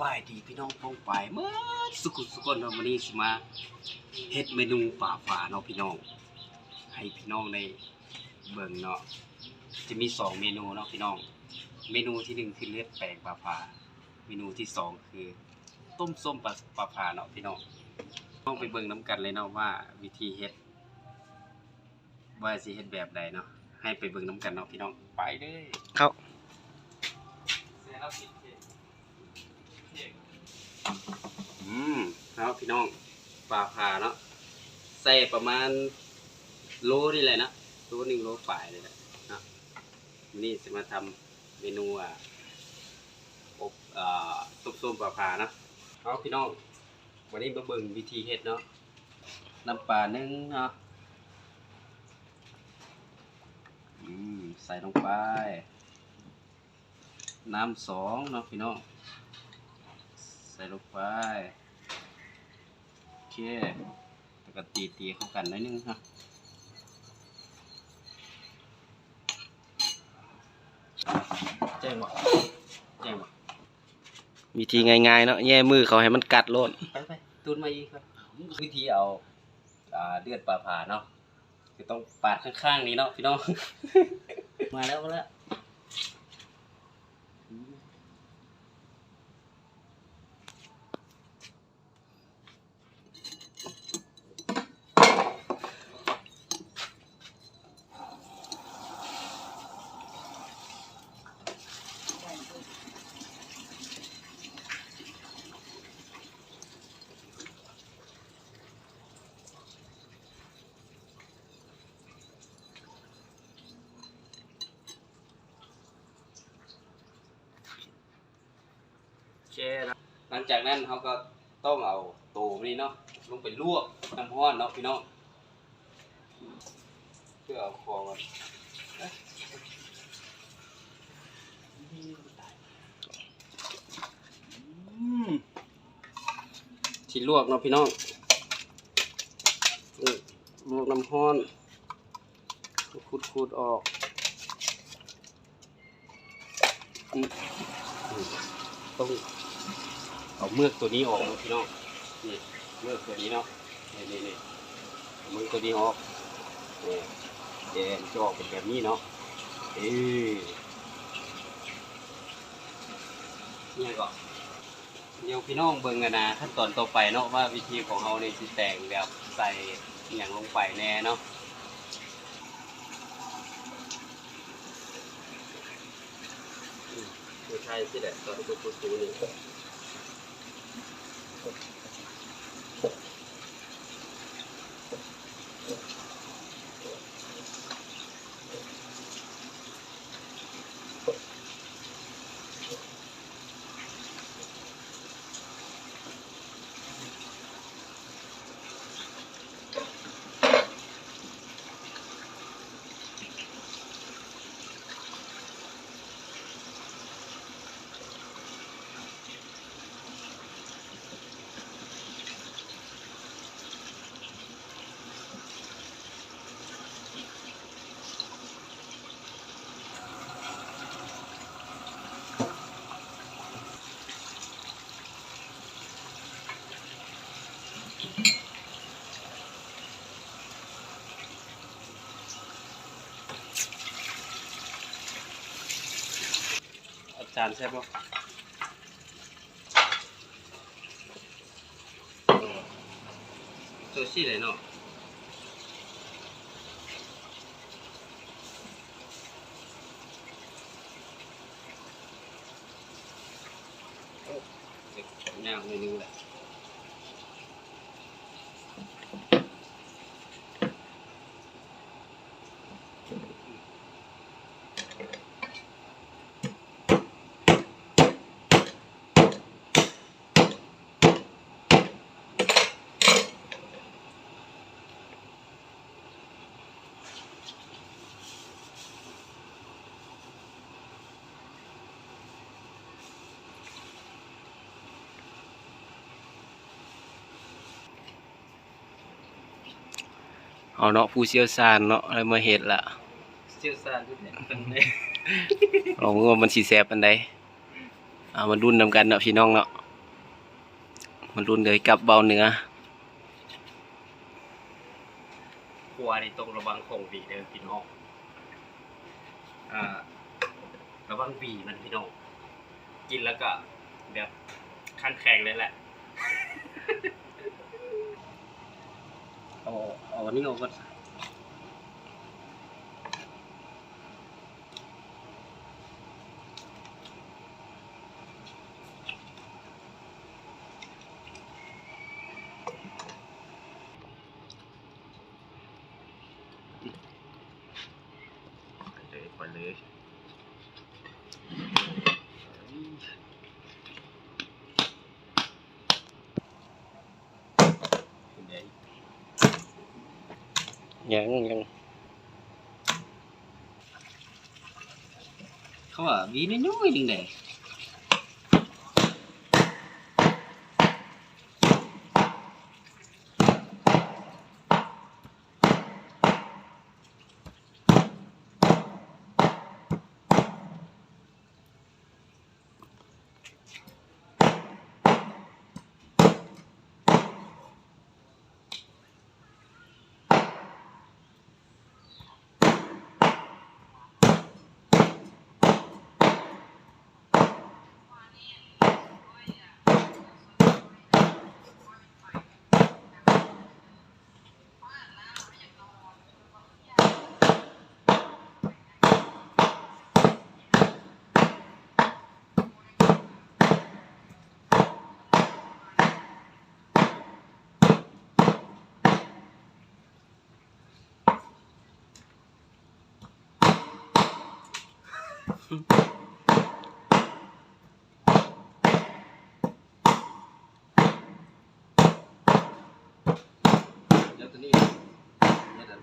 บายดีพี่น้องพ้องไปเมื่อสุขุสุขนเนาะวันนี้สิมาเฮ็ดเมนูป่าฝาเนาะพี่น้อง ให้พี่น้องในเบิ่งเนาะจะมีสองเมนูเนาะพี่น้อง เมนูที่หนึ่งคือเลือดแปลงปลาฝาเมนูที่สองคือต้มส้มปลาปลาฝาเนาะพี่น้องต้องไปเบิ่งน้ำกันเลยเนาะว่าวิธีเฮ็ดว่าสิเฮ็ดแบบใดเนาะให้ไปเบิ่งน้ำกันเนาะพี่น้องไปเลยครับ อืมครับพี่น้องปลาพาเนาะใส่ประมาณโลนี่แหละนะโลหนึ่งโลฝ่ายเลยแหละนะวันนี้จะมาทำเมนูอะอบอส้มส้มปลาพานะเอาพี่น้องวันนี้มาเบิ่งวิธีเฮ็ดเนาะน้ำปลาหนึ่งเนาะอืมใส่ลงไป น้ำสองเนาะพี่น้อง ส่ลงไปโอเคแล้วก็ตีตีๆเข้ากันหน่อยนึงนะแจ้งบ่แจ้งบ่วิธีง่ายๆเนาะแย่มือเขาให้มันกัดโลดไปไปตุนมาอีกครับวิธีเอาอ่าเลือดปลาผ่าเนาะคือต้องปาดข้างๆนี้เนาะพี่น้อง มาแล้วมาแล้ว นะหลังจากนั้นเขาก็ต้องเอาตูมนี่เนาะลงไปลวกน้ำร้อนเนาะพี่น้องเพื่อเอาคอมันอืมที่ลวกเนาะพี่น้องลวกน้ำร้อนขูดๆออกอืมอืมต้อง เอาเมือกตัวนี้ออกพี่น้องนี่เมือกตัวนี้เนาะนี่นี่นี่เมือกตัวนี้ออกนี่แดงจะออกเป็นแบบนี้เนาะเอ้ยนี่ก็เดี๋ยวพี่น้องเบิ่งกันนะขั้นตอนต่อไปเนาะว่าวิธีของเราในสิแต่งแบบใส่อย่างลงไปแน่เนาะใช่ที่แหละตอนที่คุณครูนี่ จานใช่ปะตัวชี่เลยเนาะเด็กยากเลยนึงแหละ เอาเนาะผู้เชี่ยวชาญเนาะอะไรมาเฮ็ดละเชี่ยวชาญทุกเนี่ยเป็นไงลองว่ามันสิแซ่บปานใดเอามาดุนนำกันเนาะพี่น้องเนาะอมันรุนเลยกับเบาเนื้อครัวนี่ต้องระวังของบีเด้อพี่น้องอ่าระวังบีมันพี่น้องกินแล้วก็แบบคันแข็งเลยแหละ เอาเอาอันนี้ออกก่อนไปเลยไปเลยเป็นไง ยังยังเขาว่ามีน้อยๆหนึงเด้ เดี๋ยวตัวนี้เนี่ยว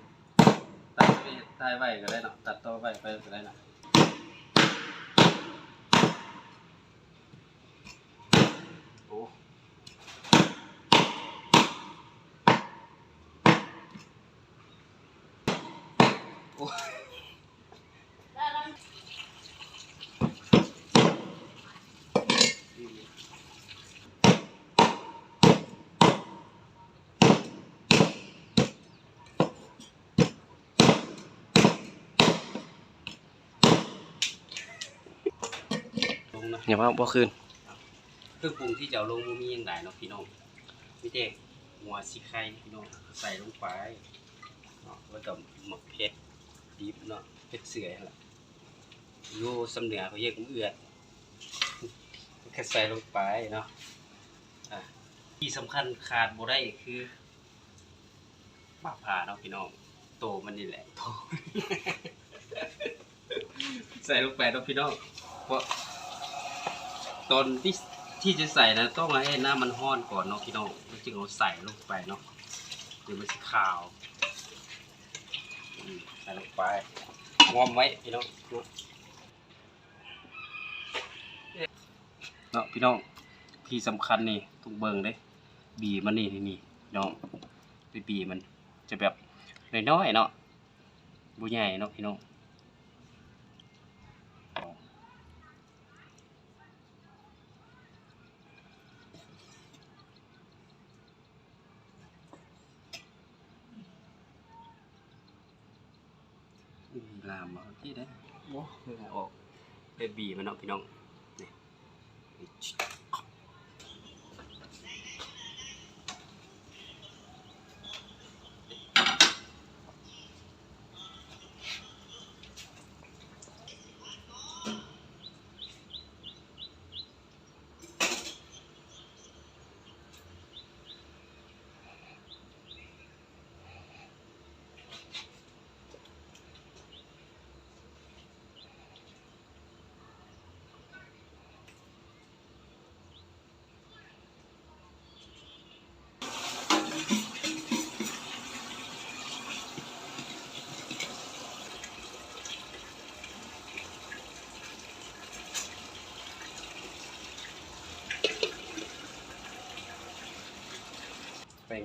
ตัดไปตายไว้ก็ได้เนาะตัดต่อไว้ไปก็ได้เนาะโอ้ ลงนะอย่ามาบ่คืนเครื่องปรุงที่จะเอาลงบ่มีอย่างไรเนาะพี่น้องมีแต่หัวสิไข่พี่น้องใส่ลงไปเนาะแล้วก็หมกเผ็ดดิบเนาะเผ็ดเสือนั่นแหละโยสำเนียงเขาเรียกเอือดแค่ใส่ลงไปเนาะอะที่สำคัญขาดบ่ได้คือปากผ่าเนาะพี่น้องโตมันนี่แหละโตใส่ลงไปเนาะพี่น้องเพราะ ตอนที่ที่จะใส่นะต้องให้น้ำมันห้อนก่อนเนาะพี่น้องแล้วจึงเอาใส่ลงไปเนาะเดี๋ยวมันจะขาวใส่ลงไปงอมไว้พี่น้องเนาะพี่น้องที่สำคัญนี่ทุกเบิงเด้บีมันนี่นี่นี่พี่น้องไปบีมันจะแบบน้อยๆเนาะบุใหญ่เนาะพี่น้อง อืม ลามมาที่ได้โอ้เพิ่งาออกไปบีมันเนาะพี่น้องนี่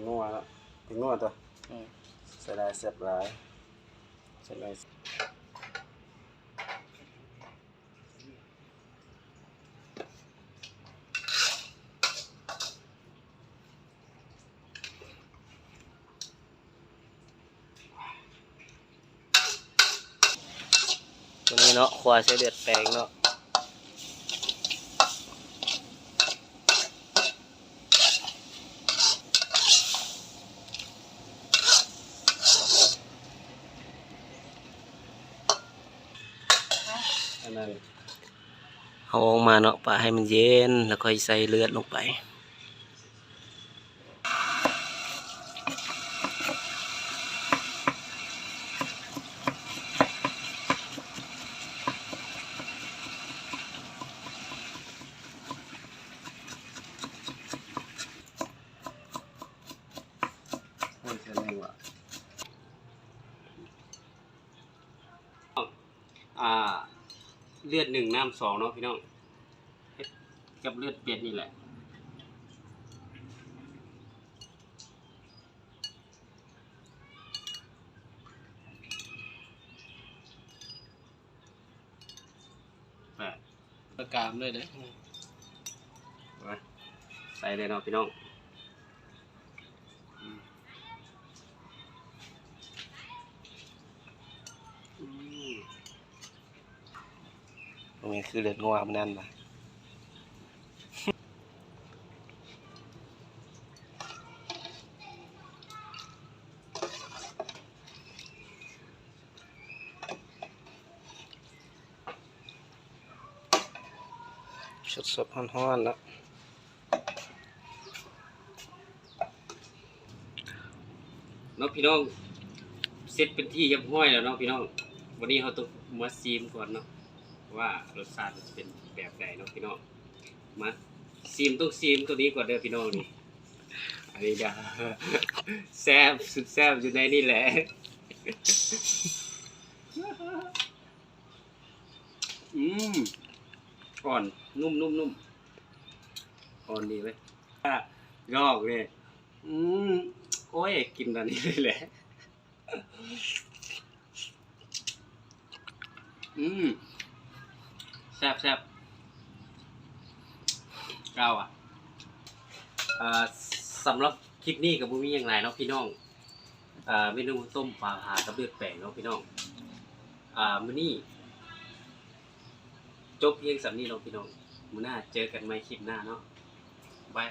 งัวแล้วเป็นงัวตัวเสียดายเสียบหลายเสียดายวันนี้เนาะควายใช้เด็ดแปลงเนาะ เอาออกมาเนาะปะให้มันเย็น แล้วค่อยใส่เลือดลงไป โอ้ยแสดงว่าอ่า เลือดหนึ่งน้ำสองเนาะพี่น้องเฮ็ดกับเลือดเป็ดนี่แหละแปดประกามเลยเด้ไปใส่เลยเนาะพี่น้อง มันคือเลือดงัวมันนั่นนะสดสดๆร้อนๆนะเนาะพี่น้องเสร็จเป็นที่เรียบร้อยแล้วเนาะพี่น้อง วันนี้เราต้องมาซีมก่อนเนาะ ว่ารสชาติมันจะเป็นแบบใดเนาะพี่น้องมาซีมต้องซีมตัวนี้ก่อนเด้อพี่น้องนี่อันนี้จะแซ่บสุดแซ่บอยู่ในนี่แหละอืมอ่อนนุ่มนุ่มนุ่มอ่อนดีไหมอะงอกเลยอืมโอ้ยกินตอนนี้เลยแหละอืม ซ่บแซ่บเก้าอะสำหรับคลิปนี้กับบุมีอย่างไรเนาะพี่น้องเมนูต้มปลาหากับเลือดแปลงเนาะพี่น้องมื้อนี้จบเพียงสำนี้เนาะพี่น้องมื้อหน้าเจอกันใหม่คลิปหน้าเนาะบาย